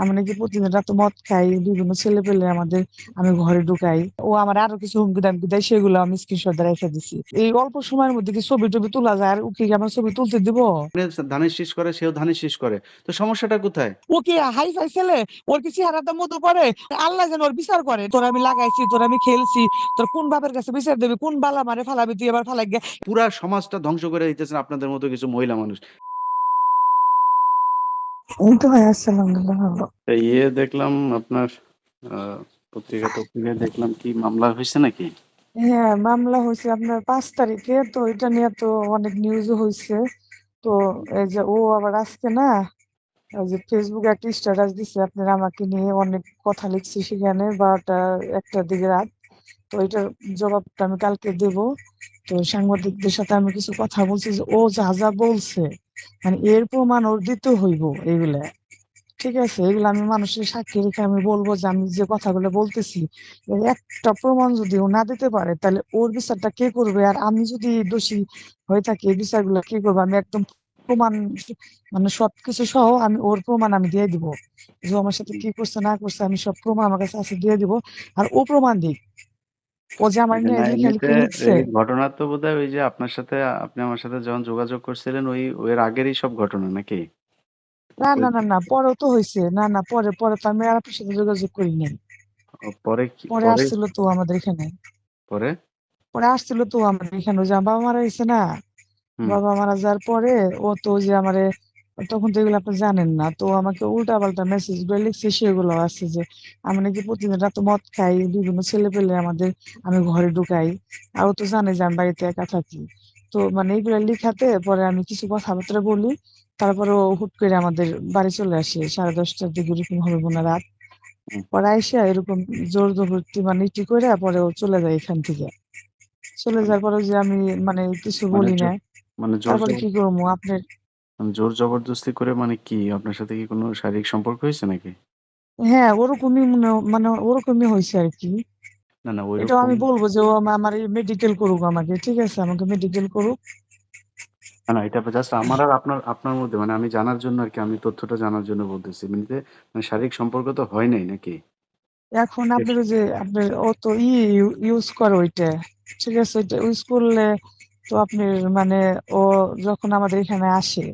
আমি নাকি প্রতিদিন রাতে মদ খাই বিভিন্ন ছেলে পেলে আমাদের আমি ঘরে ঢুকাই। ও আমার আরও কিছু হুমকি দামকি দেয় সেগুলো আমি স্ক্রিনশট রেখে দিছি। এই অল্প সময়ের মধ্যে কি ছবি টবি তোলা যায়? আর ওকে আমার ছবি তুলতে দিব? ধানের শীষ করে সেও ধানের শীষ করে। তো সমস্যাটা কোথায়? ও কি হাই ফাই ছেলে? ওর কি চেহারাটা মতো করে আল্লাহ যেন ওর বিচার করে। তোর আমি লাগাইছি তোর আমি খেলছি তোর কোন বাপের কাছে বিচার দেবে? কোন বালা মারে ফালাবি তুই এবার ফালাই গিয়া পুরা সমাজটা ধ্বংস করে দিতেছেন আপনাদের মতো কিছু মহিলা মানুষ। এই তো ভাই আলহামদুলিল্লাহ ভালো ইয়ে দেখলাম আপনার পত্রিকা পত্রিকায় দেখলাম কি মামলা হয়েছে নাকি? হ্যাঁ মামলা হয়েছে আপনার পাঁচ তারিখে তো এটা নিয়ে তো অনেক নিউজও হয়েছে। তো এই যে ও আবার আজকে না ওই যে ফেসবুকে একটা স্ট্যাটাস দিছে আপনার আমাকে নিয়ে অনেক কথা লিখছে সেখানে বারোটা একটার দিকে রাত। তো এটার জবাবটা আমি কালকে দেব। তো সাংবাদিকদের সাথে আমি কিছু কথা বলছি যে ও যা যা বলছে এর প্রমাণ ওর দিতে হইব এইগুলা ঠিক আছে? এগুলো আমি মানুষের সাক্ষী রেখে আমি বলব যে আমি যে কথাগুলো বলতেছি একটা প্রমাণ যদি ও না দিতে পারে, তাহলে ওর বিচারটা কে করবে? আর আমি যদি দোষী হয়ে থাকি, এই বিচারগুলো কে করবে? আমি একদম প্রমাণ মানে সবকিছু সহ আমি ওর প্রমাণ আমি দিয়ে দিব। যে আমার সাথে কি করছে, না করছে, আমি সব প্রমাণ আমার কাছে আছে, দিয়ে দিব। আর ও প্রমাণ দিক। ও যে আমার নিয়ে লেখালেখি এমনিতে লিখছে এই ঘটনা তো বোধহয় ওই যে আপনার সাথে আপনি আমার সাথে যখন যোগাযোগ করছিলেন ওই এর আগেরই সব ঘটনা নাকি? না না না না পরেও তো হয়েছে না না পরে পরে তো আমি আর আপনার সাথে যোগাযোগ করি নাই। ও, পরে কি পরে পরে? আসছিল তো আমাদের এখানে। পরে? পরে আসছিল তো আমাদের এখানে। ওই যে আমার বাবা মারা গেছে না? হুম। বাবা মারা যাওয়ার পরে ও তো ওই যে আমারে তখন তো এগুলো আপনি জানেন না। তো আমাকে উল্টা পাল্টা মেসেজগুলো লিখছে সেগুলো আছে যে আমি নাকি প্রতিদিন রাতে মদ খাই বিভিন্ন ছেলে পেলে আমাদের আমি ঘরে ঢুকাই। আরও তো জানে যে আমি বাড়িতে একা থাকি। তো মানে এগুলো লিখাতে পরে আমি কিছু কথাবার্তা বলি তারপরে হুট করে আমাদের বাড়ি চলে আসে সাড়ে দশটার দিকে এরকম হবে মনে রাত। পরে আইসা এরকম জোর জবরদস্তি মানে ইটি করে পরে ও চলে যায় এখান থেকে। চলে যাওয়ার পরে যে আমি মানে কিছু মানে বলি না মানে তারপরে কি করব? আপনার জোর জবরদস্তি করে মানে কি? আপনার সাথে কি কোনো শারীরিক সম্পর্ক হয়েছে নাকি? হ্যাঁ ওরকমই মনে মানে ওরকমই হয়েছে আর কি। না না এটাও আমি ওইরকম বলব যে ও আমা- আমার মেডিকেল করুক আমাকে ঠিক আছে? আমাকে মেডিকেল করুক। না না এটা জাস্ট আমার আর আপনার আপনার মধ্যে মানে আমি জানার জন্য আর কি আমি তথ্যটা জানার জন্য বলতেছি। এমনিতে মানে শারীরিক সম্পর্ক তো হয় নাই নাকি? এখন আপনার ওই যে আপনার ও তো ই ইউজ করে ওইটা। ঠিক আছে ওইটা ইউজ করলে তো আপনার মানে ও যখন আমাদের এখানে আসে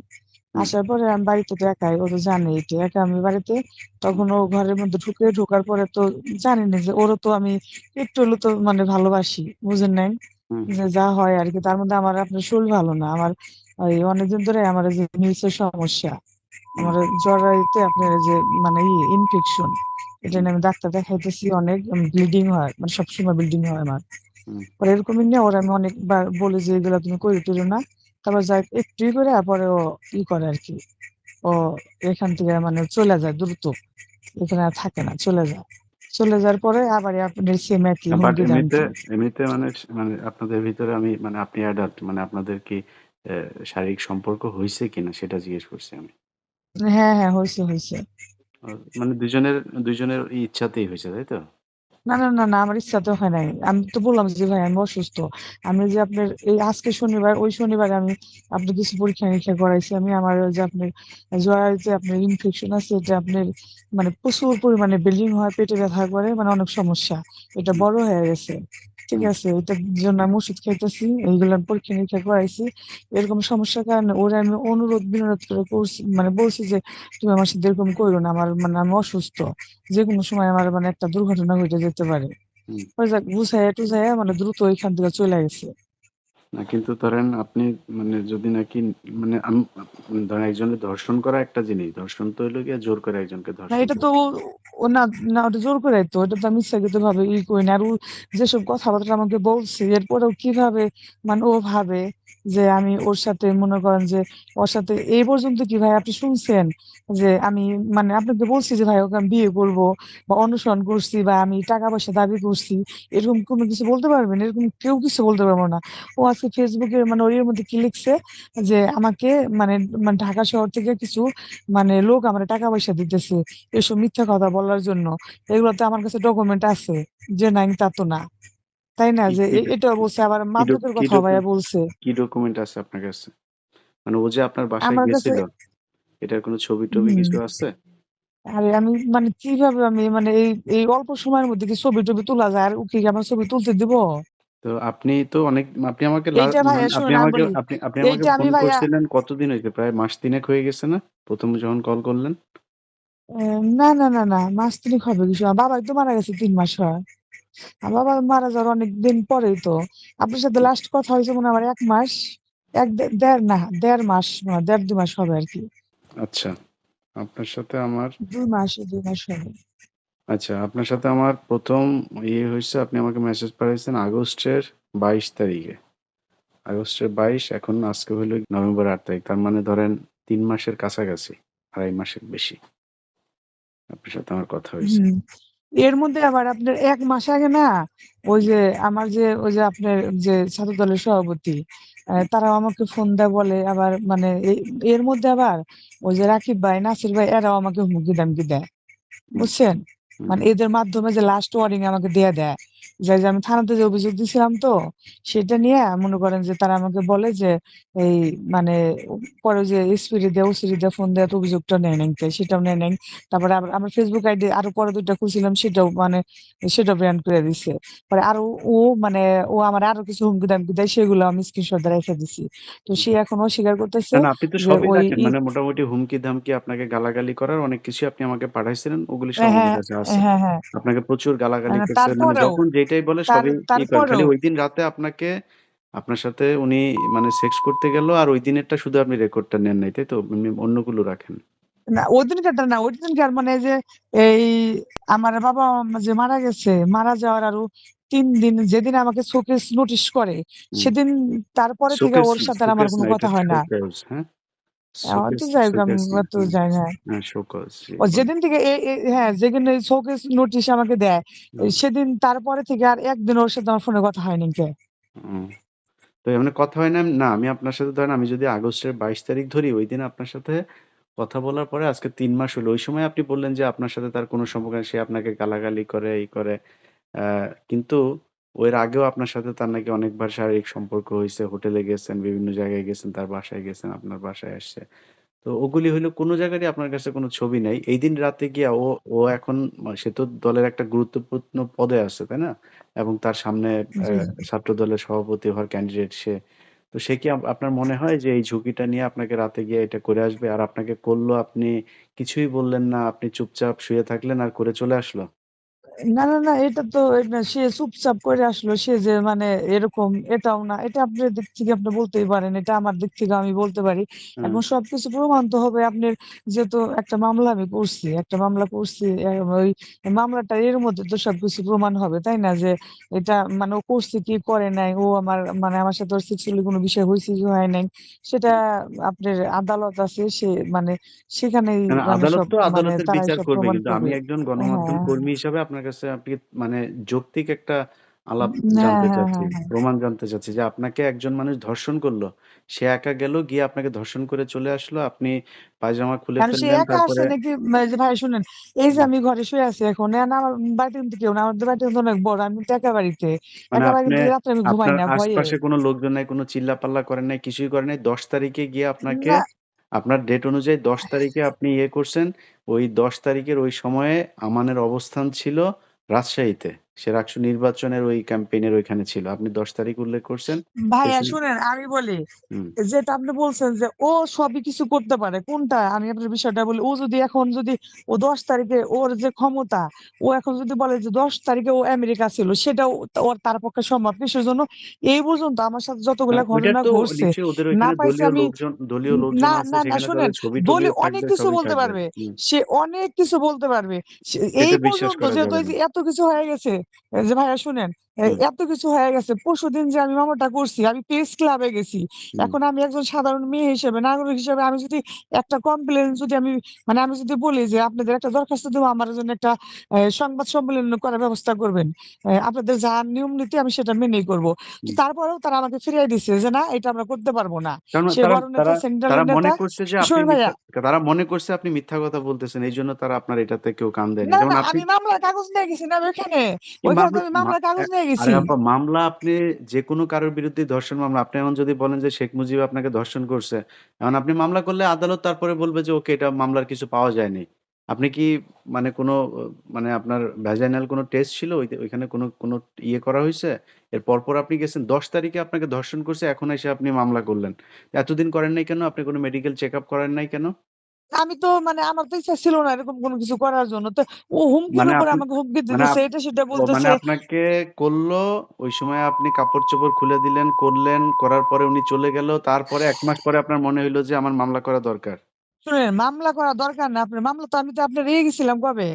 আসার পরে আমি বাড়িতে তো একাই ও তো জানে এটা একা আমি বাড়িতে তখন ও ঘরের মধ্যে ঢুকে ঢোকার পরে তো জানি না যে ওরও তো আমি একটু হলেও তো মানে ভালোবাসি বুঝেন নাই? যে যা হয় আর কি তার মধ্যে আমার আপনার শরীর ভালো না আমার ওই অনেকদিন ধরে আমার যে মিউসের সমস্যা আমার জরায়ুতে আপনার যে মানে ই ইনফেকশন এটা নিয়ে আমি ডাক্তার দেখাইতেছি অনেক ব্লিডিং হয় মানে সবসময় ব্লিডিং হয় আমার। পরে এরকমই নিয়ে ওরা আমি অনেকবার বলি যে এগুলো তুমি করে তুলো না। তারপর যাই একটুই করে পরে ও ই করে আর কি। ও এখান থেকে মানে চলে যায় দ্রুত। এখানে আর থাকে না চলে যায়। চলে যাওয়ার পরে আবার আপনার সেম একই এমনিতে এমনিতে মানে মানে আপনাদের ভিতরে আমি মানে আপনি অ্যাডাল্ট মানে আপনাদের কি শারীরিক সম্পর্ক হয়েছে কিনা সেটা জিজ্ঞেস করছি আমি। হ্যাঁ হ্যাঁ হয়েছে হয়েছে মানে দুজনের দুজনের ইচ্ছাতেই হয়েছে তাই তো? না না না না, আমার ইচ্ছা তো হয় নাই। আমি তো বললাম যে, ভাই, আমি অসুস্থ। আমি যে আপনার এই আজকে শনিবার, ওই শনিবার আমি আপনি কিছু পরীক্ষা নিরীক্ষা করাইছি। আমি আমার যে আপনার জরায়ুতে আপনার ইনফেকশন আছে, এটা আপনার মানে প্রচুর পরিমাণে বিল্ডিং হয়, পেটে ব্যথা করে মানে অনেক সমস্যা। এটা বড় হয়ে গেছে। ঠিক আছে এটার জন্য আমি ওষুধ খাইতেছি এইগুলার পরীক্ষা নিরীক্ষা করাইছি। এরকম সমস্যার কারণে ওরা আমি অনুরোধ বিনোদ করে করছি মানে বলছি যে তুমি আমার সাথে এরকম করো না আমার মানে আমি অসুস্থ। যে কোনো সময় আমার মানে একটা দুর্ঘটনা ঘটে যেতে পারে। হুম। ওই যাক বুঝাইয়া টুঝাইয়া মানে দ্রুত ওইখান থেকে চলে গেছে। না কিন্তু ধরেন আপনি মানে যদি নাকি মানে আমি ধরেন একজনের ধর্ষণ করা একটা জিনিস ধর্ষণ তো হইল গিয়ে জোর করে একজনকে না ধর্ষণ এটা তো ও- ও না না ওটা জোর করে তো ওটা তো আমি ইচ্ছাকৃত ভাবে ই করি না। আর ও যেসব কথাবার্তা আমাকে বলছে এরপরেও কীভাবে মানে ও ভাবে? যে আমি ওর সাথে মনে করেন যে ওর সাথে এই পর্যন্ত কি ভাই আপনি শুনছেন? যে আমি মানে আপনাকে বলছি যে ভাই ওকে আমি বিয়ে করব বা অনুসরণ করছি বা আমি টাকা পয়সা দাবি করছি, এরকম কোনো কিছু বলতে পারবেন? এরকম কেউ কিছু বলতে পারব না। ও আজকে ফেসবুকে মানে ওর মধ্যে কি লিখছে? যে আমাকে মানে মানে ঢাকা শহর থেকে কিছু মানে লোক আমার টাকা পয়সা দিতেছে এসব মিথ্যা কথা বলার জন্য। এগুলোতে আমার কাছে ডকুমেন্ট আছে। যে নাই তা তো না। তাই না? যে এ- এটা বলছে আবার কি মাদকের ডক- কি কথা ভাইয়া বলছে। কি ডকুমেন্ট আছে আপনার কাছে? মানে ও যে আপনার বাসায় আমার কাছে গেছিল এটার কোনো ছবি টবি হুম। কিছু আছে? আরে আমি মানে কীভাবে আমি মানে এই এই অল্প সময়ের মধ্যে কি ছবি টবি তোলা যায়? আর ওকে কি আমার ছবি তুলতে দিব? তো আপনি তো অনেক আপনি আমাকে লা এইটা ভাইয়া মানে আপনি শুনুন আমি আমাকে বলি আপনি আপনি আমাকে এইটা আমি ফোন ভাইয়া করছিলেন কতদিন হয়েছে প্রায় মাস তিনেক হয়ে গেছে না? ১ম যখন কল করলেন? আহ, না না না না মাস তিনেক হবে কিছু আমার বাবাই তো মারা গেছে তিন মাস হয়। আমার বাবা মারা যাওয়ার অনেক দিন পরেই তো আপনার সাথে লাস্ট কথা হয়েছে মনে আমার এক মাস এক দে- দেড় না দেড় মাস না দেড় দুই মাস হবে আর কি আচ্ছা। আপনার সাথে আমার দুই মাস দুই মাস হবে আচ্ছা, আপনার সাথে আমার প্রথম ইয়ে হয়েছে আপনি আমাকে মেসেজ পাঠিয়েছেন আগস্টের ২২ তারিখে। আগস্টের ২২ এখন আজকে হইল নভেম্বর আট তারিখ। তার মানে ধরেন তিন মাসের কাছাকাছি। আড়াই মাসের বেশি। আপনার সাথে আমার কথা হইছে। এর মধ্যে আবার আপনার এক মাস আগে না ওই যে আমার যে ওই যে আপনার যে ছাত্র দলের সভাপতি তারাও আমাকে ফোন দেয় বলে আবার মানে এর মধ্যে আবার ওই যে রাকিব ভাই নাসির ভাই এরাও আমাকে হুমকি দামকি দেয়। বুঝছেন? মানে এদের মাধ্যমে যে লাস্ট ওয়ার্নিং আমাকে দিয়ে দেয়। যে যে আমি থানাতে যে অভিযোগ দিছিলাম তো সেটা নিয়ে মনে করেন যে তারা আমাকে বলে যে এই মানে পরে যে এসপিডি দিয়ে ওসিডি দিয়ে ফোন দেওয়া তো অভিযোগটা নেয় কে, সেটাও নেয় নাই তারপরে আমার ফেসবুক আইডি আরও পরে দুইটা খুলছিলাম সেটাও মানে সেটাও ব্যান করে দিছে পরে আরও ও মানে ও আমার আরও কিছু হুমকি দামকি দেয় সেগুলো আমি স্ক্রিনশট দিয়ে রেখে দিছি তো সে এখন অস্বীকার করতেছে আপনি তো যে সবই রাখেন। মানে মোটামুটি হুমকি-ধামকি আপনাকে গালাগালি করার অনেক কিছু আপনি আমাকে পাঠাইছিলেন। ওগুলি সব হ্যাঁ হ্যাঁ আছে। হ্যাঁ হ্যাঁ আপনাকে প্রচুর গালাগালি করছে। মানে তারপরেও যেটাই বলে সবই। খালি তারপরেও ঐদিন রাতে আপনাকে আপনার সাথে উনি মানে সেক্স করতে গেল আর ওই দিনেরটা শুধু আপনি রেকর্ডটা নেন নাই, তাই তো? অন্যগুলো রাখেন। না ওই দিনকারটা না ওই দিনকার মানে যে এই আমার বাবা যে মারা গেছে মারা যাওয়ার আরও তিন দিন যেদিন আমাকে শোকেস নোটিশ করে সেদিন তারপরে থেকে ওর সাথে আর আমার কোনো কথা হয় না হ্যাঁ? আমার তো হ্যাঁ শোকজ ও যেদিন থেকে হ্যাঁ যেদিন শোকেস নোটিশ আমাকে দেয় সেদিন তারপরে থেকে আর একদিন ওর সাথে আমার ফোনে কথা হয়নি কে। তো এমনি কথা হয় না না আমি আপনার সাথে ধরেন আমি যদি আগস্টের ২২ তারিখ ধরি ওই দিন আপনার সাথে কথা বলার পরে আজকে তিন মাস হলো। ওই সময় আপনি বললেন যে আপনার সাথে তার কোনো সম্পর্ক সে আপনাকে গালাগালি করে, এই করে। আ এর আগেও আপনার সাথে তার নাকি অনেকবার শারীরিক সম্পর্ক হইছে। হোটেলে গেছেন, বিভিন্ন জায়গায় গেছেন, তার বাসায় গেছেন, আপনার বাসায় আসছে। তো ওগুলি হইল কোনো জায়গারই আপনার কাছে কোনো ছবি নাই। এইদিন রাতে গিয়া ও ও এখন সে তো দলের একটা গুরুত্বপূর্ণ পদে আছে, তাই না? এবং তার সামনে ছাত্র দলের সভাপতি হওয়ার ক্যান্ডিডেট সে। তো সে কি আপনার মনে হয় যে এই ঝুঁকিটা নিয়ে আপনাকে রাতে গিয়ে এটা করে আসবে? আর আপনাকে করল আপনি কিছুই বললেন না, আপনি চুপচাপ শুয়ে থাকলেন আর করে চলে আসলো? না না না এটা তো সে চুপচাপ করে আসলো সে যে মানে এরকম এটাও না এটা আপনার দিক থেকে আপনি বলতেই পারেন এটা আমার দিক থেকে আমি বলতে পারি। এখন সবকিছু প্রমাণ তো হবে আপনার যেহেতু একটা মামলা আমি করছি একটা মামলা করছি ওই মামলাটা এর মধ্যে তো সবকিছু প্রমাণ হবে তাই না? যে এটা মানে ও করছে কি করে নাই ও আমার মানে আমার সাথে ওর সেক্সুয়ালি কোনো বিষয় হয়েছে কি হয় নাই সেটা আপনার আদালত আছে সে মানে সেখানেই মানে আদালত সব তো মানে আদালতের বিচার করবে। কিন্তু আমি একজন গণমাধ্যম হ্যাঁ। কর্মী হিসাবে আপনার কাছে আপনি মানে যৌক্তিক একটা আলাপ হ্যাঁ জানতে হ্যাঁ চাচ্ছি, হ্যাঁ হ্যাঁ প্রমাণ জানতে চাচ্ছি যে আপনাকে একজন মানুষ ধর্ষণ করল। সে একা গেল, গিয়ে আপনাকে ধর্ষণ করে চলে আসলো। আপনি পায়জামা খুলে কারণ সে ফেললেন। একা আসছে তারপরে নাকি মানে যে ভাই শুনেন এই যে হুম, আমি ঘরে শুয়ে আছি এখন এখন আমার বাড়িতে কিন্তু কেউ না আমাদের বাড়িতে কিন্তু অনেক বড় আমি তো একা বাড়িতে মানে একা আপনি বাড়িতে রাত্রে আমি ঘুমাই আপনার না ভয়ে আশপাশে কোনো লোকজন নাই, কোনো চিল্লাপাল্লা করেন নাই, কিছুই করেন নাই। ১০ তারিখে গিয়ে আপনাকে না আপনার ডেট অনুযায়ী ১০ তারিখে আপনি ইয়ে করছেন। ওই ১০ তারিখের ওই সময়ে আমানের অবস্থান ছিল রাজশাহীতে। সে রাকসু নির্বাচনের ওই ক্যাম্পেইনের ওইখানে ছিল। আপনি ১০ তারিখ উল্লেখ করছেন। ভাইয়া শুনেন আমি বলি যেটা আপনি বলছেন যে ও সবই কিছু করতে পারে কোনটা? আমি আপনার বিষয়টা বলি ও যদি এখন যদি ও দশ তারিখে ওর যে ক্ষমতা ও এখন যদি বলে যে দশ তারিখে ও আমেরিকা ছিল সেটাও ওর তার পক্ষে সম্ভব কিসের জন্য এই পর্যন্ত আমার সাথে যতগুলা হ্যাঁ, ঘটনা ঘটছে না পাইছে আমি না না না শুনেন দলীয় অনেক কিছু বলতে পারবে সে অনেক কিছু বলতে পারবে। এই পর্যন্ত যেহেতু এত কিছু হয়ে গেছে এই যে ভাইয়া শুনেন এই হুম, এত কিছু হয়ে গেছে। পরশুদিন যে আমি মামলাটা করছি আমি প্রেস ক্লাবে গেছি। এখন আমি একজন সাধারণ মেয়ে হিসেবে নাগরিক হিসেবে আমি যদি একটা কমপ্লেন যদি আমি মানে আমি যদি বলি যে আপনাদের একটা দরখাস্ত দেবো আমার জন্য একটা সংবাদ সম্মেলন করার ব্যবস্থা করবেন আপনাদের যা নিয়ম নীতি আমি সেটা মেনেই করব। তারপরেও তারা আমাকে ফিরিয়ে দিচ্ছে যে না এটা আমরা করতে পারব না। তারা মনে করছে যে আপনি ভাইয়া। মিথ্যা তারা মনে করছে আপনি মিথ্যা কথা বলতেছেন। এই জন্য তারা আপনার এটাতে কেউ কান দেয়নি। না যেমন আপনি আমি মামলার কাগজ নিয়ে গেছি না ওইখানে ওইখানে মামলা মামলার কাগজ নিয়ে গেছি আপা মামলা আপনি যেকোনো কারোর বিরুদ্ধে ধর্ষণ মামলা আপনি এখন যদি বলেন যে শেখ মুজিব আপনাকে ধর্ষণ করছে। এখন আপনি মামলা করলে আদালত তারপরে বলবে যে ওকে এটা মামলার কিছু পাওয়া যায়নি। আপনি কি মানে কোনো মানে আপনার ভ্যাজাইনাল কোনো টেস্ট ছিল? ওইখানে কোনো কোনো ইয়ে করা হয়েছে এর পরপর আপনি গেছেন ১০ তারিখে আপনাকে ধর্ষণ করছে, এখন এসে আপনি মামলা করলেন। এতদিন করেন নাই কেন? আপনি কোনো মেডিকেল চেক আপ করেন নাই কেন? আমি তো মানে আমার তো ইচ্ছা ছিল না এরকম কোনো কিছু করার জন্য। তো ও হুমকির মানে উপরে আপনি আমাকে হুমকি মানে দিতেছে, এটা সেটা মানে বলতেছে। আপনাকে করল ওই সময় আপনি কাপড়-চোপড় খুলে দিলেন, করলেন, করার পরে উনি চলে গেল। তারপরে এক মাস পরে আপনার মনে হইল যে আমার মামলা করা দরকার। শুনেন মামলা করা দরকার না আপনার। মামলা তো আমি তো আপনার ইয়ে গেছিলাম কবে?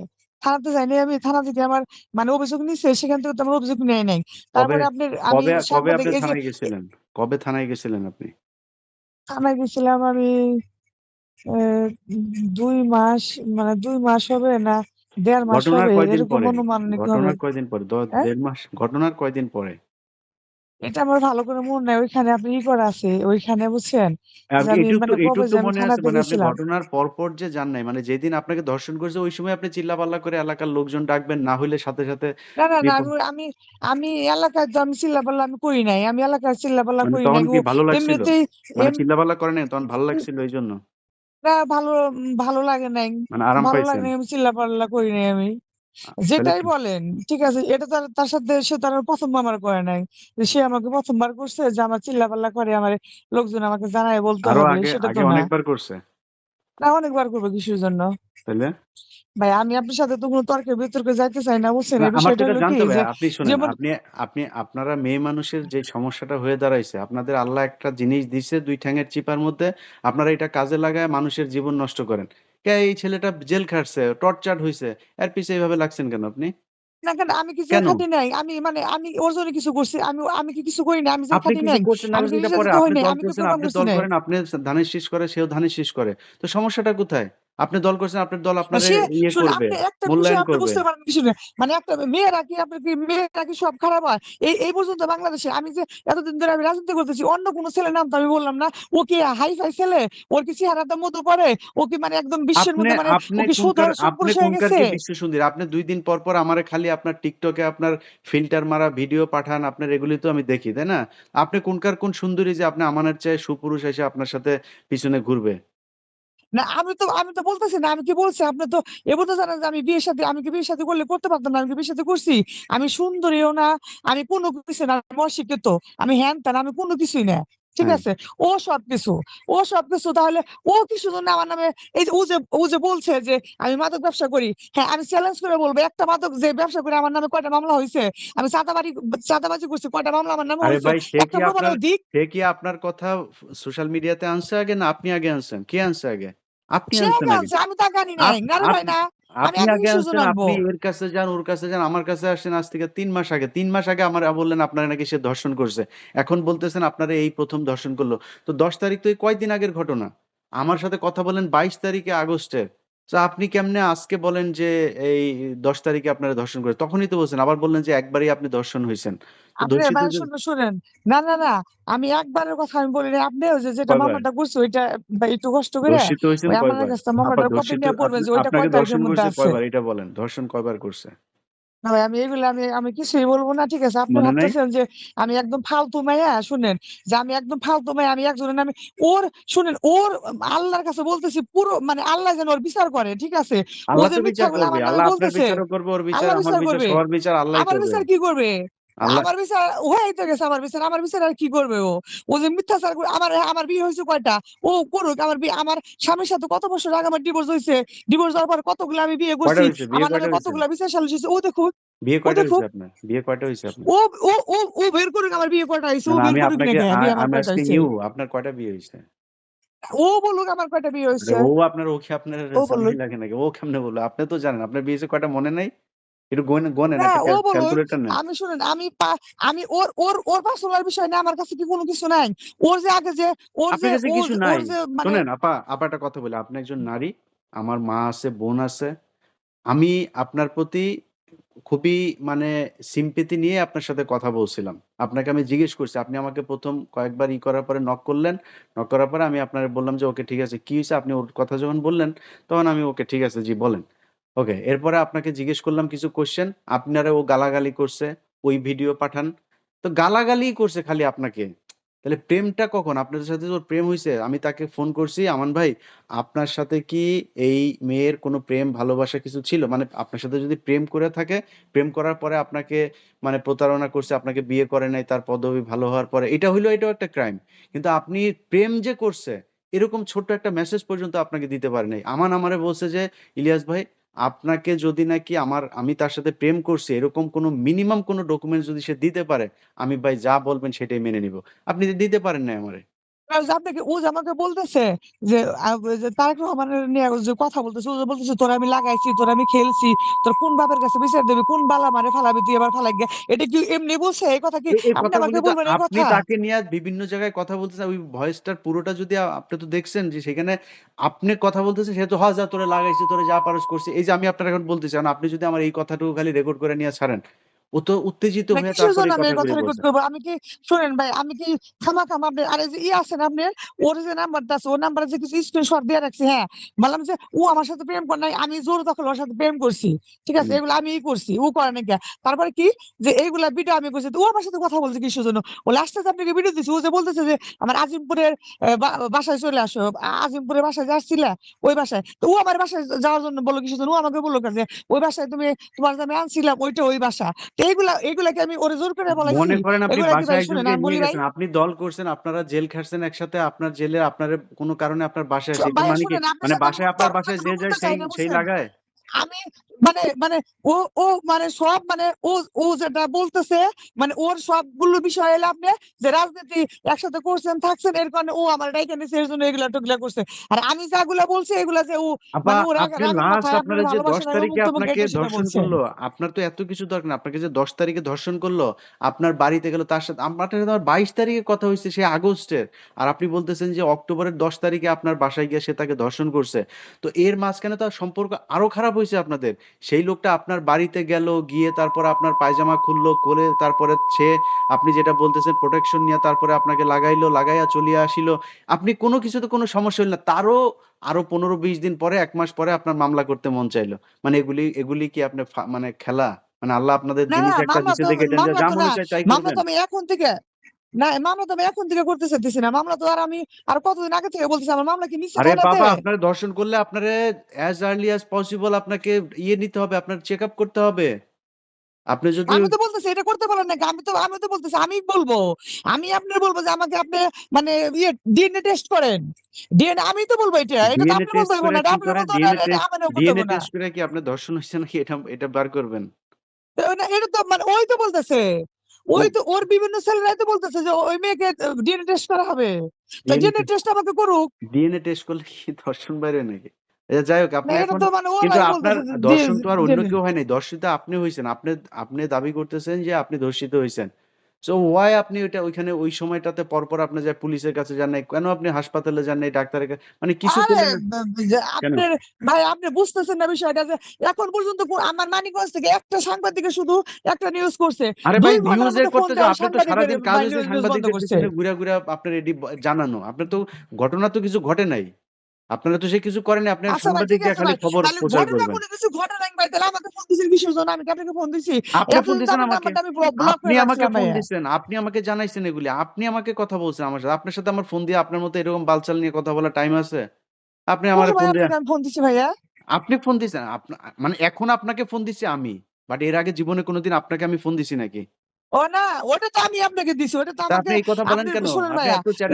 থানাতে যাইনি আমি। থানা থেকে আমার মানে অভিযোগ নিছে, সেখান থেকে তো আমার অভিযোগ নেয় নাই। তারপরে আপনার আমি কবে আপনি থানায় গেছিলেন? কবে থানায় গেছিলেন আপনি? থানায় গেছিলাম আমি এ ২ মাস মানে ২ মাস হবে না ১.৫ মাস ঘটনার হবে কয়দিন এরকম পরে? অনুমানিক হবে। ঘটনার কয়দিন পরে? দ হ্যাঁ? ১.৫ মাস? ঘটনার কয়দিন পরে? এটা আমার ভালো করে মনে নাই। ওইখানে আপনি ই করা আছে। ওইখানে বুঝছেন? যে আমি এটুক তো মানে কবে এটুক যে আমি মনে আছে থানাতে মানে আপনি গেছিলাম। ঘটনার পরপর যে যান নাই। মানে যেদিন আপনাকে ধর্ষণ করছে ওই সময় আপনি চিল্লাপাল্লা করে এলাকার লোকজন ডাকবেন। না হইলে সাথে, সাথে না, না, না বিপ আমি আমি আমি এলাকায় তো আমি চিল্লাপাল্লা আমি করি নাই। আমি এলাকায় চিল্লাপাল্লা মানে করি নাই। তখন ও কি ভালো লাগছিল? এমনিতেই মানে এম চিল্লাপাল্লা করেন নাই তখন ভালো লাগছিল এইজন্য? না ভালো ভালো লাগে নাই। মানে আরাম ভালো লাগে আমি নাই আমি চিল্লাপাল্লা করি নাই আমি। যেটাই বলেন, ঠিক আছে? এটা তার তার সাথে সে তার প্রথমবার আমার করে নাই। যে সে আমাকে প্রথমবার করছে যে আমার চিল্লাপাল্লা করে আমার লোকজন আমাকে জানায় বলতে হবে সেটা তো না। অনেকবার করছে? না অনেকবার করব কিসের জন্য? তাহলে ভাই আমি আপনার সাথে তো কোনো তর্কে বিতর্কে যাইতে চাই না বুঝছেন? এই বিষয়টা হলো কি জানতে হবে। যে আপনি শোনেন, আপনি আপনি আপনারা মেয়ে মানুষের যে সমস্যাটা হয়ে দাঁড়াইছে, আপনাদের আল্লাহ একটা জিনিস দিছে দুই ঠ্যাঙের চিপার মধ্যে। আপনারা এটা কাজে লাগায় মানুষের জীবন নষ্ট করেন। কে এই ছেলেটা জেল খাটছে, টর্চার্ড হয়েছে এর পিছে এইভাবে লাগছেন কেন আপনি? না কেন আমি কিছু খাটি নাই। আমি মানে আমি ওর জন্য কিছু করছি। আমি আমি কি কিছু করি না আমি আপনি কিছু। করছেন আমি করছেন পরে। আপনি। দল করছেন, আপনি দল করেন, আপনি ধানের শীষ করে, সেও ধানের শীষ করে। তো সমস্যাটা কোথায়? আপনি দল করছেন, আপনার দল আপনারে ইয়ে করবে, মূল্যায়ন করবে। বুঝতে পারেন কিছু না। মানে একটা মেয়েরা কি আপনার কি মেয়েরা কি সব খারাপ হয়? এই এই পর্যন্ত বাংলাদেশে আমি যে এতদিন ধরে আমি রাজনীতি করতেছি অন্য কোন ছেলের নাম তো আমি বললাম না। ও কি হাই-ফাই ছেলে? ওর কি চেহারাটা মধু পড়ে? ও কি মানে একদম বিশ্বের মধ্যে মানে আপনি ও কি সুধর আপনি কোনকার কি বিশ্ব সুন্দরী? আপনি দুই দিন পর, পর আমারে খালি আপনার টিকটকে আপনার ফিল্টার মারা ভিডিও পাঠান। আপনার এগুলি তো আমি দেখি, তাই না? আপনি কোনকার কোন সুন্দরী যে আপনি আমানের চেয়ে সুপুরুষ এসে আপনার সাথে পিছনে ঘুরবে? না আমি তো আমি তো বলতেছি না। আমি কি বলছি? আপনি তো এবার তো জানেন যে আমি বিয়ে সাথে আমি কি বিয়ে শাদী করলে করতে পারতাম না। আমি কি বিয়ে শাদী করছি? আমি সুন্দরীও না, আমি কোনো কিছু না। আমি অশিক্ষিত। আমি হ্যান-ত্যান আমি কোনো কিছুই না। ঠিক হ্যাঁ। আছে? ও সবকিছু। ও সবকিছু তাহলে ও কিসের জন্য আমার নামে এই যে ও যে ও যে বলছে যে আমি মাদক ব্যবসা করি। হ্যাঁ, আমি চ্যালেঞ্জ করে বলব একটা মাদক যে ব্যবসা করে আমার নামে কয়টা মামলা হয়েছে আমি চাঁদাবাড়ি চাঁদাবাজি করছি কয়টা মামলা আমার নামে আরে ভাই সে একটা কি প্রমাণ আপনার দিক। সে কি আপনার কথা সোশ্যাল মিডিয়াতে আনছে আগে না আপনি আগে আনছেন? কে আনছে আগে? আপনি। আমি তা জানি আনি আপ নাই। নারে ভাই না। আপনি আগে? আপনি এর কাছে যান, ওর কাছে যান, আমার কাছে আসছেন আজ থেকে তিন মাস আগে। তিন মাস আগে আমার বললেন আপনারে নাকি সে ধর্ষণ করছে। এখন বলতেছেন আপনারা এই প্রথম ধর্ষণ করল তো ১০ তারিখ তো এই কয়দিন আগের ঘটনা। আমার সাথে কথা বলেন বাইশ তারিখে আগস্টের। তো আপনি কেমনে আজকে বলেন যে এই ১০ তারিখে আপনারা ধর্ষণ করে? তখনই তো বলছেন। আবার বললেন যে একবারই আপনি ধর্ষণ হয়েছেন তো আপনি ধর্ষিত ভাই যে শুনুন, শুনেন। না, না, না। আমি একবারের কথা আমি বলি নাই। আপনি যে যেটা কয়বার? মামলাটা করছে ওইটা বা একটু কষ্ট করে ধর্ষিত হইছেন ওই আমাদের কয়বার? কাছে আপা মামলাটার কপি ধর্ষিত নিয়ে পড়বেন আপনি যে ওইটা আপনাকে কয় তারিখের ধর্ষণ মধ্যে করছে আছে। কয়বার? এটা বলেন। ধর্ষণ কয়বার করছে? না ভাই আমি এগুলো আমি আমি কিছুই বলব না। ঠিক আছে? আপনি মনে নাই? ভাবতেছেন যে আমি একদম ফালতু মাইয়া শুনেন, যে আমি একদম ফালতু মাইয়া আমি একজনের নামে ওর শুনেন ওর আল্লাহর কাছে বলতেছি পুরো মানে আল্লাহ যেন ওর বিচার করে। ঠিক আছে? ওদের আল্লাহ তো বিচার মিথ্যাগুলো করবে। আমার নামে আল্লাহ আপনার বলতেছে, বিচারও করবে, ওর বিচার, আল্লাহ আমার বিচার বিচার, করবে। সবার বিচার আল্লাহই আমার করবে। বিচার কি করবে? আমার বিচার হয়েই তো গেছে আমার বিচার। আমার বিচার আর কি করবে ও? ও যে মিথ্যাচার করে আমার আমার বিয়ে হইছে কয়টা? ও করুক। আমার বিয়ে আমার স্বামীর সাথে কত বছর আগে আমার ডিভোর্স হইছে। ডিভোর্স হওয়ার পর কতগুলো আমি বিয়ে করছি। আমার নামে? কতগুলা বিচার সালিশ হইছে। ও দেখুক, বিয়ে কয়টা দেখুক। আপনার? বিয়ে কয়টা হইছে ও ও ও ও বের করুক আমার বিয়ে কয়টা হইছে। ও বের করুক না আ বিয়ে আমার I'm কয়টা asking হইছে। you আপনার কয়টা বিয়ে হইছে? ও বলুক আমার কয়টা বিয়ে আরে ও আপনার ও আপনার বলুক। লাগে নাকি? ও কেমনে বলল? আপনি তো জানেন। আপনার বিয়ে কয়টা মনে নাই? একটু না। ক্যালকুলেটর নেন। আমি শুনেন আমি আমি ওর ওর ওর পার্সোনাল বিষয় নিয়ে আমার কাছে কি কোনো কিছু নাই। ওর যে আগে যে ওর যে আপনার কিছু নাই। যে আপা, আপা একটা কথা বলি। আপনি একজন নারী। আমার মা আছে, বোন আছে। আমি আপনার প্রতি খুবই মানে sympathy নিয়ে আপনার সাথে কথা বলছিলাম। আপনাকে আমি জিজ্ঞেস করছি। আপনি আমাকে প্রথম কয়েকবার ই করার পরে নক করলেন। নক করার পরে আমি আপনারে বললাম যে, "ওকে ঠিক আছে।" কি হয়েছে আপনি ওর কথা যখন বললেন, তখন আমি ওকে ঠিক আছে জি বলেন। ওকে। এরপরে আপনাকে জিজ্ঞেস করলাম কিছু কোয়েশ্চেন। আপনারে ও গালাগালি করছে। ওই ভিডিও পাঠান। তো গালাগালিই করছে খালি আপনাকে। তাহলে প্রেমটা কখন আপনাদের সাথে ওর প্রেম হয়েছে আমি তাকে ফোন করছি, আমান ভাই, আপনার সাথে কি এই মেয়ের কোনো প্রেম, ভালোবাসা কিছু ছিল মানে আপনার সাথে যদি প্রেম করে থাকে, প্রেম করার পরে আপনাকে মানে প্রতারণা করছে, আপনাকে বিয়ে করে নাই, তার পদবি ভালো হওয়ার পরে, এটা হইল, এটাও একটা ক্রাইম কিন্তু আপনি প্রেম যে করছে, এরকম ছোট্ট একটা মেসেজ পর্যন্ত আপনাকে দিতে পারে নাই আমান আমারে বলছে যে, ইলিয়াস ভাই আপনাকে যদি নাকি আমার, আমি তার সাথে প্রেম করছি, এরকম কোনো মিনিমাম কোনো ডকুমেন্ট যদি সে দিতে পারে, আমি ভাই যা বলবেন সেটাই মেনে নিব। আপনি দিতে পারেন না আমারে। আপনাকে ও যে আমাকে বলতেছে যে তারেক রহমানের নিয়ে যে কথা বলতেছে ও যে বলতেছে তোরা আমি লাগাইছি তোরা আমি খেলছি তোর কোন বাপের কাছে বিচার দেবে কোন বালা মারে ফালাবি তুই এবার ফালাই এটা কি এমনি বলছে? এই কথা কি আপনি আমাকে বলবেন এই আপনি তাকে নিয়ে বিভিন্ন জায়গায় কথা বলতেছেন ওই ভয়েসটার পুরোটা যদি আপনি তো দেখছেন যে সেখানে আপনি কথা বলতেছেন সে তো হ্যাঁ যা তোরে লাগাইছি তোরে যা পারস করছি। এই যে আমি আপনার এখন বলতেছি আপনি যদি আমার এই কথাটুকু খালি রেকর্ড করে নিয়ে ছাড়েন ও তো উত্তেজিত হয়ে তারপরে আমি কি শোনেন ভাই আমি কি খামা খামা আপনি আরে যে ই আছেন আপনি ওর যে নাম্বারটা আছে ওর নাম্বারে যে কিছু স্ক্রিনশট দিয়ে রাখছি হ্যাঁ বললাম যে ও আমার সাথে প্রেম করে নাই আমি জোর দখল ওর সাথে প্রেম করছি ঠিক আছে এগুলো আমিই করছি ও করে নাকি তারপরে কি যে এইগুলা ভিডিও আমি করছি ও আমার সাথে কথা বলছে কিসের জন্য? ও লাস্টে আপনাকে ভিডিও দিচ্ছে ও যে বলতেছে যে আমার আজিমপুরের বাসায় চলে আসো আজিমপুরের বাসায় যাচ্ছিলে ওই বাসায় তো ও আমার বাসায় যাওয়ার জন্য বলল কিসের জন্য? ও আমাকে বলল যে ওই বাসায় তুমি তোমার যে আমি আনছিলাম ওইটা ওই বাসা। এইগুলা এইগুলা কি আমি ওরে জোর করে বলাইছি মনে করেন আপনি বাসায় একজনকে নিয়ে গেছেন আপনি দল করছেন আপনারা জেল খাটছেন একসাথে আপনার জেলে আপনার কোনো কারণে আপনার বাসায় আসে মানে কি? মানে বাসায় আপনার বাসায় যে যায় সেই সেই লাগায়? আমি মানে মানে ও ও মানে সব মানে ও ও যেটা বলতেছে মানে ওর সবগুলো বিষয় এলে আপনি যে রাজনীতি একসাথে করছেন থাকছেন এর কারণে ও আমার ডাইকে নিছে এর জন্য এগুলা টুকলা করছে। আর আমি যাগুলা বলছি এগুলা যে ও মানে আপনারা যে দশ ভালোবাসা নাই তারিখে আপনাকে ধর্ষণ করল আপনার তো এত কিছু দরকার না আপনাকে যে দশ তারিখে ধর্ষণ করল আপনার বাড়িতে গেল তার সাথে আপনার সাথে আমার বাইশ তারিখে কথা হয়েছে সে আগস্টের আর আপনি বলতেছেন যে অক্টোবরের দশ তারিখে আপনার বাসায় গিয়ে সে তাকে ধর্ষণ করছে তো এর মাঝখানে তো সম্পর্ক আরও খারাপ হয়েছে আপনাদের? সেই লোকটা আপনার বাড়িতে গেল গিয়ে তারপরে আপনার পায়জামা খুললো করে তারপরে সে আপনি যেটা বলতেছেন প্রোটেকশন নিয়ে তারপরে আপনাকে লাগাইলো লাগাইয়া চলিয়া আসিল। আপনি কোনো কিছুতে কোনো সমস্যা হইল না। তারও আরও পনেরো বিশ দিন পরে এক মাস পরে আপনার মামলা করতে মন চাইলো। মানে এগুলি এগুলি কি আপনি মানে খেলা? মানে আল্লাহ আপনাদের জিনিস একটা মামলা দেখে যে মনে চায় তাই করবেন। এখন থেকে না মামলা তো আমি এখন থেকে করতে চাইতেছি না। মামলা তো আর আমি আর কতদিন আগে থেকে বলতেছি আমার মামলা কি মিথ্যা আরে বাবা আপনার দর্শন করলে আপনারে অ্যাজ আর্লি অ্যাজ পসিবল আপনাকে ইয়ে নিতে হবে আপনার করতে হবে। আপনি যদি আমি তো বলতেছি এটা করতে পারেন নাকি আমি তো আমি তো বলতেছি আমি বলব আমি আপনার বলব যে আমাকে আপনি মানে ইয়ে ডিএনএ টেস্ট করেন। ডিএনএ আমি তো বলব এটা এটা তো আপনি বলতে হবে না আপনি বলতে হবে না ডিএনএ টেস্ট করে কি আপনার দর্শন হচ্ছে নাকি? এটা এটা বার করবেন। এটা তো মানে ওই তো বলতেছে। ওই তো ওর বিভিন্ন ছেলেরাই তো বলতেছে যে ওই মেয়েকে ডিএনএ টেস্ট করা হবে। তো ডিএনএ টেস্ট আমাকে করুক। ডিএনএ টেস্ট করলে কি ধর্ষণ বাইরে নাকি? আচ্ছা, যাই হোক আপনি এখন মানে কিন্তু আপনার দর্শন তো আর অন্য কেউ হয় নাই। দর্শিতা আপনি হয়েছেন আপনি আপনি দাবি করতেছেন যে আপনি ধর্ষিত হয়েছেন সো ওয়াই আপনি ওইটা ওইখানে ওই সময়টাতে পরপর আপনি যায় পুলিশের কাছে যান নাই কেন আপনি হাসপাতালে যান নাই ডাক্তারের কাছে মানে কিছু আপনার ভাই আপনি বুঝতেছেন না বিষয়টা যে এখন পর্যন্ত আমার মানিকগঞ্জ থেকে একটা সাংবাদিকে শুধু একটা নিউজ করছে। আরে ভাই নিউজে ফোন করতে যাও আপনি তো সাংবাদিকের সারাদিন কাজ সাংবাদিকদের ঘুরে ঘুরে আপনার এডি জানানো। আপনার তো ঘটনা তো কিছু ঘটে নাই। আপনারা তো সে কিছু করেন আপনি আচ্ছা সাংবাদিক ঠিক খালি খবর প্রচার করবেন কোনো কিছু ঘটে নাই ভাই তাহলে আমাকে ফোন দিয়েছেন কিসের জন্য? আমি আপনাকে ফোন দিছি? আপনি ফোন দিছেন আমাকে। আপনি আমাকে ফোন দিছেন আপনি আমাকে জানাইছেন এগুলি। আপনি আমাকে কথা বলছেন আমার সাথে। আপনার সাথে আমার ফোন দিয়ে আপনার মতো এরকম বালচাল নিয়ে কথা বলার টাইম আছে। আপনি আমার ফোন দিয়ে ফোন দিছি ভাইয়া? আপনি ফোন দিছেন। মানে এখন আপনাকে ফোন দিছি আমি বাট এর আগে জীবনে কোনোদিন আপনাকে আমি ফোন দিছি নাকি? ও না ওটা তো আমি আপনাকে দিছি ওটা তো আপনি এই কথা বলেন কেন? আপনি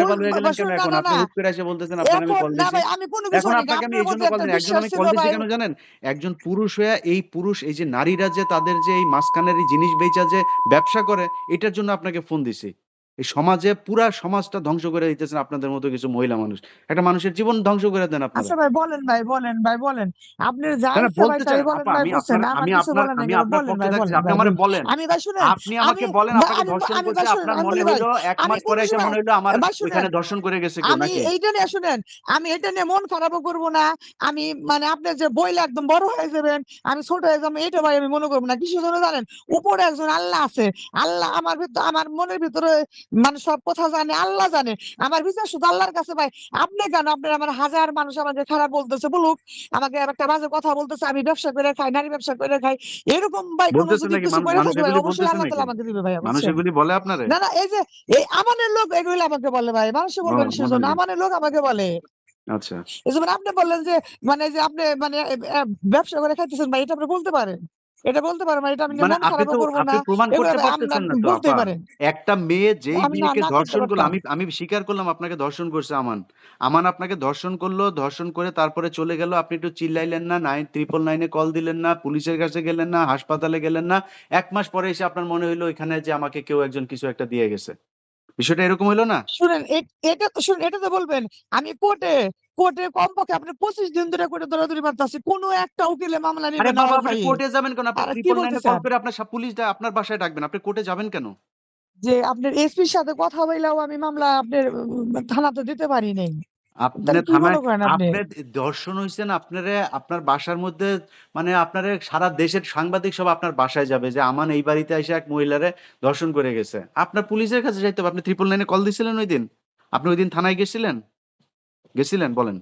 এত হয়ে গেলেন কেন এখন? আপনি হুট করে এসে বলতেছেন আপনার আমি কল দিছি। আমি কোনো এখন আপনাকে আমি কল দিছি একজন আমি কল দিছি কেন জানেন? একজন পুরুষ হয়ে এই পুরুষ এই যে নারীরা যে তাদের যে এই মাঝখানের এই জিনিস বেচা যে ব্যবসা করে এটার জন্য আপনাকে ফোন দিছি। এই সমাজে পুরা সমাজটা ধ্বংস করে দিতেছেন আপনাদের মতো কিছু মহিলা মানুষ। একটা মানুষের জীবন ধ্বংস করে দেন আপনারা। আচ্ছা ভাই বলেন ভাই বলেন ভাই বলেন। আপনার যা বলতে ভাই আমি আমি আপনার আমি আপনার পক্ষে থাকছি আপনি আমারে বলেন। আমি ভাই শুনেন আপনি আমাকে বলেন আপনাকে ধর্ষণ আপনার মনে হইল এক মাস পরে এসে মনে হইল আমার ধর্ষণ করে গেছে কেউ আমি এইটা নিয়ে শুনেন আমি এটা নিয়ে মন খারাপও করব না। আমি মানে আপনি যে বইলে একদম বড় হয়ে যাবেন আমি ছোট হয়ে যাব এটা ভাই আমি মনে করব না। কিছু জন্য জানেন? উপরে একজন আল্লাহ আছে। আল্লাহ আমার ভিতর আমার মনের ভিতরে মানে সব কথা জানে আল্লাহ জানে। আমার বিচার শুধু আল্লাহর কাছে ভাই। আপনি কেন আপনার আমার হাজার মানুষ আমাকে খারাপ বলতেছে বলুক। আমাকে একটা বাজে কথা বলতেছে আমি ব্যবসা করে খাই নারী ব্যবসা করে খাই। এরকম ভাই অবশ্যই আল্লাহ নাকি? আমাকে দিবে ভাই বলে আপনারে? না না এই যে এই আমানের লোক এগুলো আমাকে বলে ভাই। মানুষে ও বলবে সেজন্য। আমানের লোক আমাকে বলে। আচ্ছা। এই যেমন আপনি বললেন যে মানে যে আপনি মানে ব্যবসা করে খাইতেছেন ভাই এটা আপনি বলতে পারেন? এটা বলতে পারেন ভাই এটা আমি মানে আপনি তো না আপনি প্রমাণ করতে পারতেছেন না তো আপা। একটা মেয়ে যেই মেয়েকে না ধর্ষণ করল আমি আমি স্বীকার করলাম আপনাকে ধর্ষণ করছে আমান। আমান আপনাকে ধর্ষণ করল ধর্ষণ করে তারপরে চলে গেল। আপনি একটু চিল্লাইলেন না নাইন ট্রিপল নাইনে কল দিলেন না পুলিশের কাছে গেলেন না হাসপাতালে গেলেন না। এক মাস পরে এসে আপনার মনে হইল এখানে যে আমাকে কেউ একজন কিছু একটা দিয়ে গেছে। বিষয়টা এরকম হইল না? শুনেন এটা তো শুনেন এটা তো বলবেন। আমি কোর্টে কোর্টে কমপক্ষে আপনি পঁচিশ দিন ধরে কোর্টে মারতেছি কোনো একটা উকিলে মামলা না আপনি কোর্টে যাবেন কেন? আপনি কল করে আপনার পুলিশ আপনার বাসায় ডাকবেন। আপনি কোর্টে যাবেন কেন? যে আপনার এসপির সাথে কথা বললেও আমি মামলা আপনার থানাতে দিতে পারি নাই। থানায় ধর্ষণ হয়েছেন আপনারে আপনার বাসার মধ্যে মানে আপনারে সারা দেশের সাংবাদিক সব আপনার বাসায় যাবে যে আমান এই বাড়িতে এসে এক মহিলারে ধর্ষণ করে গেছে। আপনার পুলিশের কাছে যাইতে হবে। আপনি ট্রিপল নাইনে কল দিছিলেন ওই দিন? আপনি ওই দিন থানায় গেছিলেন? গেছিলেন বলেন।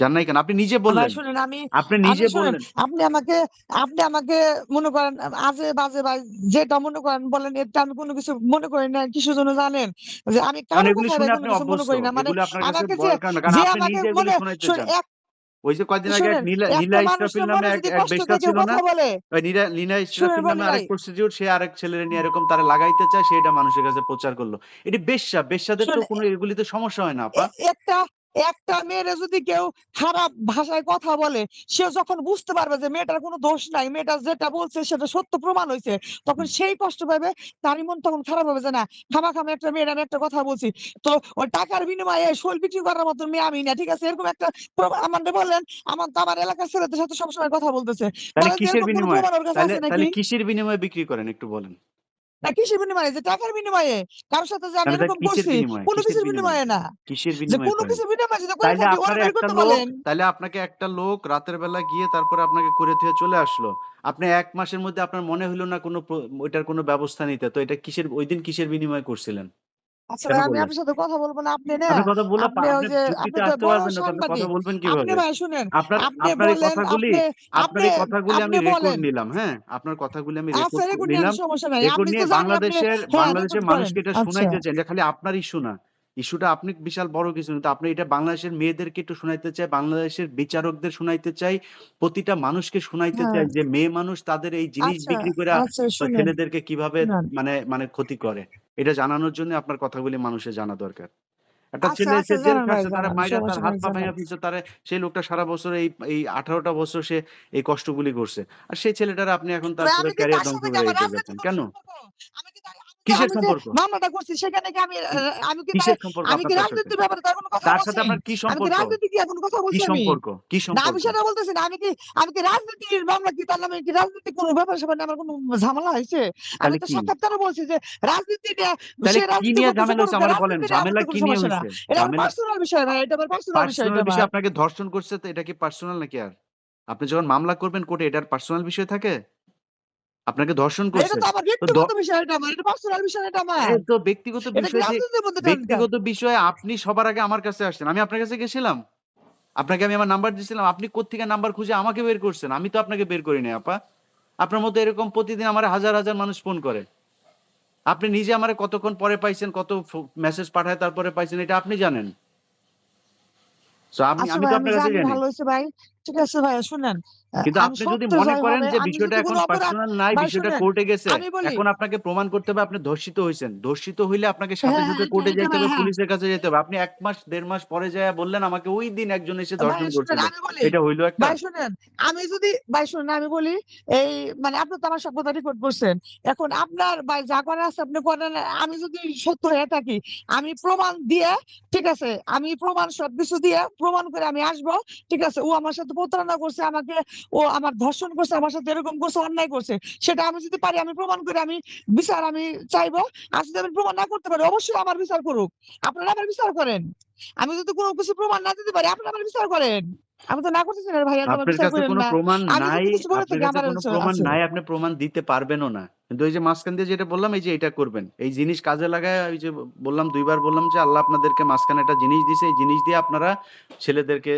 যান নাই কেন? আপনি নিজে বললেন। শুনেন আমি আপনি নিজে বললেন। আপনি আমাকে আপনি আমাকে মনে করেন আজে বাজে ভাই যেটা মনে করেন বলেন এটা আমি কোনো কিছু মনে করি না কিসের জন্য জানেন? যে আমি কারণ আপনি কিছু মনে করি না মানে আমাকে যে যে আমাকে মনে এক ওই যে কয়দিন আগে নীলা নীলা ইসরাফিল নামে এক ছিল না? ওই নীলা ইসরাফিল নামে আরেক প্রস্টিটিউট সে আরেক ছেলের নিয়ে এরকম তারা লাগাইতে চায় সেটা মানুষের কাছে প্রচার করল। এটি বেশ্যা বেশ্যাদের তো কোনো এগুলিতে সমস্যা হয় না আপা। একটা একটা মেয়েরে যদি কেউ খারাপ ভাষায় কথা বলে সে যখন বুঝতে পারবে যে মেয়েটার কোনো দোষ নাই মেয়েটা যেটা বলছে সেটা সত্য প্রমাণ হয়েছে তখন সেই কষ্ট পাবে তারই মন তখন খারাপ হবে যে না খামা খামা একটা মেয়ের আমি একটা কথা বলছি। তো ওই টাকার বিনিময়ে শোল বিক্রি করার মতো মেয়ে আমি না ঠিক আছে? এরকম একটা আমাদের বললেন আমার তো আমার এলাকার ছেলেদের সাথে সবসময় কথা বলতেছে। বিনিময়ে? কিসের বিনিময়ে বিক্রি করেন একটু বলেন। না কিসের বিনিময়ে? যে টাকার বিনিময়ে। কারোর সাথে যে আমি তাহলে তাহলে এরকম করছি কোনো কিছুর বিনিময়ে? না। কিসের বিনিময়ে কোনো কিছুর বিনিময়ে যদি কোনো করতে বলেন তাইলে আপনাকে একটা লোক রাতের বেলা গিয়ে তারপরে আপনাকে করে দিয়ে চলে আসলো। আপনি এক মাসের মধ্যে আপনার মনে হলো না কোনো ওইটার কোনো ব্যবস্থা নিতে। তো এটা কিসের ওই দিন কিসের বিনিময়ে করছিলেন? আচ্ছা ভাই আমি আপনার সাথে কথা বলব না আপনি না আপনি কথা আপনি ওই যে আপনি তো বড় আপনি কথা বলবেন আপনি কীভাবে ভাই শুনেন আপনার আপনার কথাগুলি আপনার কথাগুলি আমি রেকর্ড নিলাম হ্যাঁ? আপনার কথাগুলি আমি আচ্ছা রেকর্ড রেকর্ড নিলাম সমস্যা নাই। নিয়ে তো বাংলাদেশের হ্যাঁ বাংলাদেশের মানুষকে এটা আচ্ছা। শুনাইতে চাই এটা খালি আপনার ইস্যু না। ইস্যুটা আপনি বিশাল বড় কিছু না আপনি এটা বাংলাদেশের মেয়েদেরকে একটু শুনাইতে চাই বাংলাদেশের বিচারকদের শুনাইতে চাই প্রতিটা মানুষকে শুনাইতে হ্যাঁ। চাই যে মেয়ে মানুষ তাদের এই জিনিস আচ্ছা বিক্রি করে আচ্ছা ছেলেদেরকে কীভাবে মানে মানে ক্ষতি করে। এটা জানানোর জন্য আপনার কথাগুলি মানুষের জানা দরকার। একটা আচ্ছা ছেলে এসে জেল খাচ্ছে তার মায়েরা তারা মাইরা তার হাত পা ভাঙা দিচ্ছে তারা সেই লোকটা সারা বছর এই এই আঠারোটা বছর সে এই কষ্টগুলি করছে। আর সেই ছেলেটার আপনি এখন তার ক্যারিয়ার ধ্বংস করে দিতে রেখে যাচ্ছেন। কোনো? কেন সম্পর্ক আমি কি তার- আমি যে কিসের সম্পর্ক? মামলাটা করছি সেখানে কি আমি আমি কি তার কিসের সম্পর্ক আমি কি আপনার তার সাথে রাজনীতির ব্যাপারে তার কোনো কথা তার সাথে আপনার কি আমি রাজনীতি কি এখন কথা বলছি আমি? সম্পর্ক? কি না আমি সেটা বলতেছি না। আমি কি আমি কি রাজনীতির মামলা কি? তার নামে কি রাজনীতি কোনো ব্যাপার স্যাপার আমার কোনো ঝামেলা হয়েছে? আমি তাহলে তো সাক্ষাৎকারে বলছি যে রাজনীতি সে রাজনীতি নিয়ে ঝামেলা হচ্ছে করুক বলেন রাজনীতি নিয়ে আমার ঝামেলা কি নিয়ে হয়েছে? এটা পার্সোনাল বিষয় ভাই এটা আমার পার্সোনাল বিষয় এটা বিষয় আপনাকে ধর্ষণ করছে তো এটা কি পার্সোনাল নাকি আর? আপনি যখন মামলা করবেন কোর্টে এটার পার্সোনাল বিষয় থাকে? আপনাকে ধর্ষণ করছে। তো ব্যক্তিগত বিষয় ব্যক্তিগত বিষয় আপনি সবার আগে আমার কাছে আসছেন। আমি আপনার কাছে গেছিলাম। আপনাকে আমি আমার নাম্বার দিয়েছিলাম আপনি কোত্থেকে নাম্বার খুঁজে আমাকে বের করছেন? আমি তো আপনাকে বের করি নাই আপা। আপনার মতো এরকম প্রতিদিন আমার হাজার হাজার মানুষ ফোন করে। আপনি নিজে আমার কতক্ষণ পরে পাইছেন কত মেসেজ পাঠায় তারপরে পাইছেন এটা আপনি জানেন। আমি আচ্ছা আমি তো আপনার কাছে জানি। ভালো হয়েছে ভাই। ঠিক আছে ভাই শুনেন। কিন্তু আপনি যদি মনে করেন যে বিষয়টা এখন পার্সোনাল নাই বিষয়টা কোর্টে গেছে এখন আপনাকে প্রমাণ করতে হবে আপনি ধর্ষিত ধর্ষিত হইলে আপনাকে সাথে হ্যাঁ সাথে কোর্টে এটা যাইতে ভাই হবে হ্যাঁ। পুলিশের কাছে যেতে হবে। আপনি এক মাস দেড় মাস পরে যায় বললেন আমাকে ওই দিন একজন এসে ধর্ষণ করছিল। এটা হইল একটা ভাই শুনেন আমি যদি ভাই শুনেন আমি বলি এই মানে আপনি তো আমার কথা রেকর্ড করছেন। এখন আপনার ভাই যা করার আছে আপনি করেন। আমি যদি সত্য হয়ে থাকি আমি প্রমাণ দিয়ে ঠিক আছে আমি প্রমাণ সবকিছু দিয়ে প্রমাণ করে আমি আসব। ঠিক আছে ও আমার সাথে প্রতারণা করছে, আমাকে ও আমার ধর্ষণ করছে, আমার সাথে এরকম করছে, অন্যায় করছে, সেটা আমি যদি পারি, আমি প্রমাণ করে আমি বিচার আমি চাইব। আর যদি আমি প্রমাণ না করতে পারি, অবশ্যই আমার বিচার করুক। আপনারা আমার বিচার করেন। আমি যদি কোনো কিছু প্রমাণ না দিতে পারি, আপনারা আমার বিচার করেন। আমি তো না করতেছি না ভাইয়া আপনার কাছে কোনো প্রমাণ নাই আপনার কাছে কোনো প্রমাণ নাই আপনি প্রমাণ দিতে পারবেনও না। কিন্তু ওই যে মাঝখান দিয়ে যেটা বললাম এই যে এটা করবেন। এই জিনিস কাজে লাগায় ওই যে বললাম দুইবার বললাম যে আল্লাহ আপনাদেরকে মাঝখানে একটা জিনিস দিছে এই জিনিস দিয়ে আপনারা ছেলেদেরকে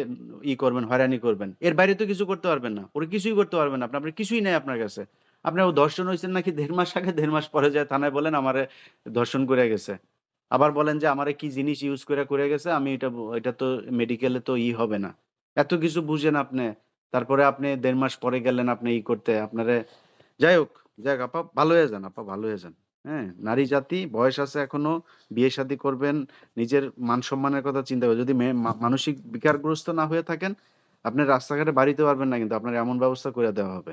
ই করবেন হয়রানি করবেন। এর বাইরে তো কিছু করতে পারবেন না। ওরা কিছুই করতে পারবেন না। আপনার কিছুই নাই আপনার কাছে। আপনার ও ধর্ষণ হয়েছেন নাকি দেড় মাস আগে দেড় মাস পরে যায় থানায় বলেন আমারে ধর্ষণ করে গেছে। আবার বলেন যে আমার কি জিনিস ইউজ করে করে গেছে আমি এটা এটা তো মেডিকেলে তো ই হবে না। এত কিছু বুঝেন আপনি। তারপরে আপনি দেড় মাস পরে গেলেন আপনি ই করতে। আপনারে, যাই হোক, যাই আপা ভালো হয়ে যান আপা ভালো হয়ে যান হ্যাঁ নারী জাতি, বয়স আছে এখনও, বিয়ে শাদী করবেন, নিজের মান সম্মানের কথা চিন্তা করবেন যদি মানসিক বিকারগ্রস্ত না হয়ে থাকেন, আপনি রাস্তাঘাটে বাড়িতে পারবেন না কিন্তু আপনার এমন ব্যবস্থা করে দেওয়া হবে।